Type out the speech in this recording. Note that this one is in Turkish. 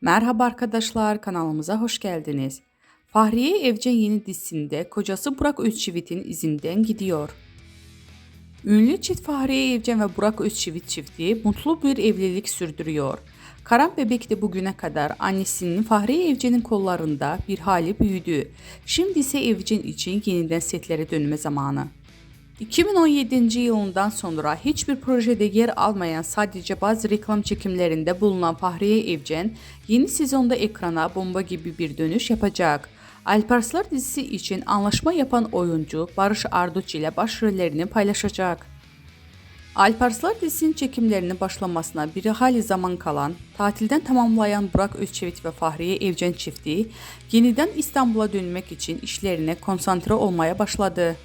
Merhaba arkadaşlar, kanalımıza hoş geldiniz. Fahriye Evcen yeni dizisinde kocası Burak Özçivit'in izinden gidiyor. Ünlü çift Fahriye Evcen ve Burak Özçivit çifti mutlu bir evlilik sürdürüyor. Karan bebek de bugüne kadar annesinin Fahriye Evcen'in kollarında bir hali büyüdü. Şimdi ise Evcen için yeniden setlere dönme zamanı. 2017 yılından sonra hiçbir projede yer almayan sadece bazı reklam çekimlerinde bulunan Fahriye Evcen yeni sezonda ekrana bomba gibi bir dönüş yapacak. Alparslar dizisi için anlaşma yapan oyuncu Barış Arduç ile başrollerini paylaşacak. Alparslar dizisinin çekimlerinin başlamasına bir hali zaman kalan, tatilden tamamlayan Burak Özçivit ve Fahriye Evcen çifti yeniden İstanbul'a dönmek için işlerine konsantre olmaya başladı.